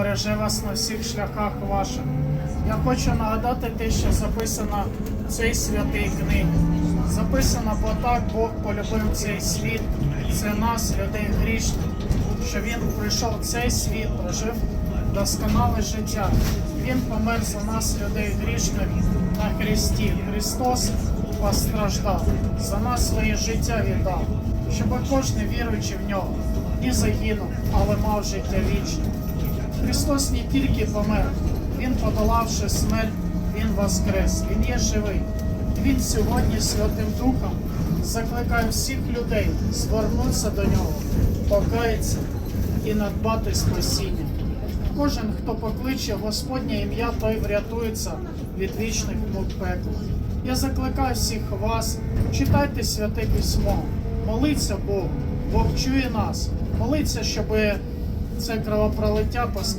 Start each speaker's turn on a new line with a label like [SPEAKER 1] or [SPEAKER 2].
[SPEAKER 1] береже вас на всіх шляхах ваших. Я хочу нагадати те, що записано в цій святій книгі. Записано, бо так Бог полюбив цей світ, це нас, людей грішних, що Він прийшов в цей світ, прожив досконале життя. Він помер за нас, людей грішних, на хресті. Христос постраждав, за нас своє життя віддав, щоб кожен віруючи в нього не загинув, але мав життя вічне. Христос не тільки помер, Він подолавши смерть, Він воскрес, Він є живий. Він сьогодні Святим Духом закликає всіх людей звернутися до нього, покаятися і надбати спасіння. Кожен, хто покличе Господнє ім'я, той врятується від вічних мук пекла. Я закликаю всіх вас, читайте святе письмо, моліться Богу, Бог чує нас, моліться, щоб це кровопролиття поскоріше